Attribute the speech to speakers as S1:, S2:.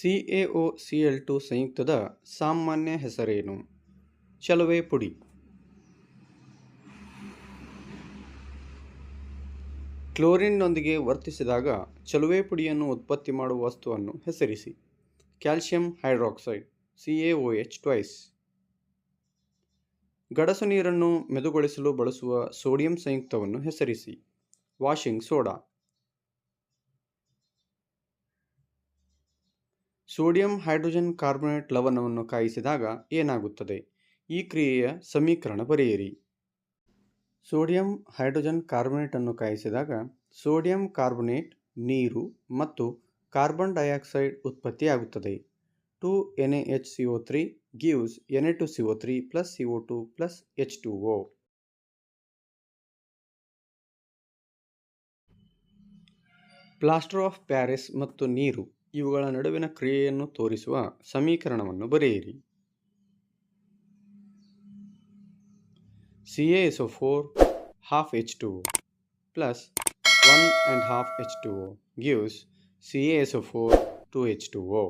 S1: C A O C L two ಸಂಯುಕ್ತದ ಸಾಮಾನ್ಯ ಹೆಸರೇನು? ಚಲುವೆ ಪುಡಿ. ಕ್ಲೋರಿನ್ನೊಂದಿಗೆ ವರ್ತಿಸಿದಾಗ ಚಲುವೆ ಪುಡಿಯನ್ನು ಉತ್ಪತ್ತಿ ಮಾಡುವ ವಸ್ತುವನ್ನು ಹೆಸರಿಸಿ. Calcium hydroxide C A O H twice ಗಡಸು ನೀರನ್ನು ಮೆದುಗೊಳಿಸಲು ಬಳಸುವ ಸೋಡಿಯಂ ಸಂಯುಕ್ತವನ್ನು ಹೆಸರಿಸಿ. Washing soda. Sodium hydrogen carbonate ಲವಣವನ್ನು ಕಾಯಿಸಿದಾಗ ಏನಾಗುತ್ತದೆ? ಈ ಕ್ರಿಯೆಯ ಸಮೀಕರಣ ಬರೆಯಿರಿ. ಸೋಡಿಯಂ ಹೈಡ್ರೋಜನ್ ಕಾರ್ಬೊನೇಟ್ ಅನ್ನು ಕಾಯಿಸಿದಾಗ ಸೋಡಿಯಂ ಕಾರ್ಬೊನೇಟ್ ನೀರು ಮತ್ತು ಕಾರ್ಬನ್ ಡೈಆಕ್ಸೈಡ್ ಉತ್ಪತ್ತಿಯಾಗುತ್ತದೆ. Two N A H C O three, gives N A two C O three plus C O two plus H two O. Plaster of Paris ಮತ್ತು ನೀರು. ಇವುಗಳ ನಡುವಿನ ಕ್ರಿಯೆಯನ್ನು ತೋರಿಸುವ ಸಮೀಕರಣವನ್ನು ಬರೆಯಿರಿ. C A S O four half H two plus one and half H two O gives C A S O four two H two O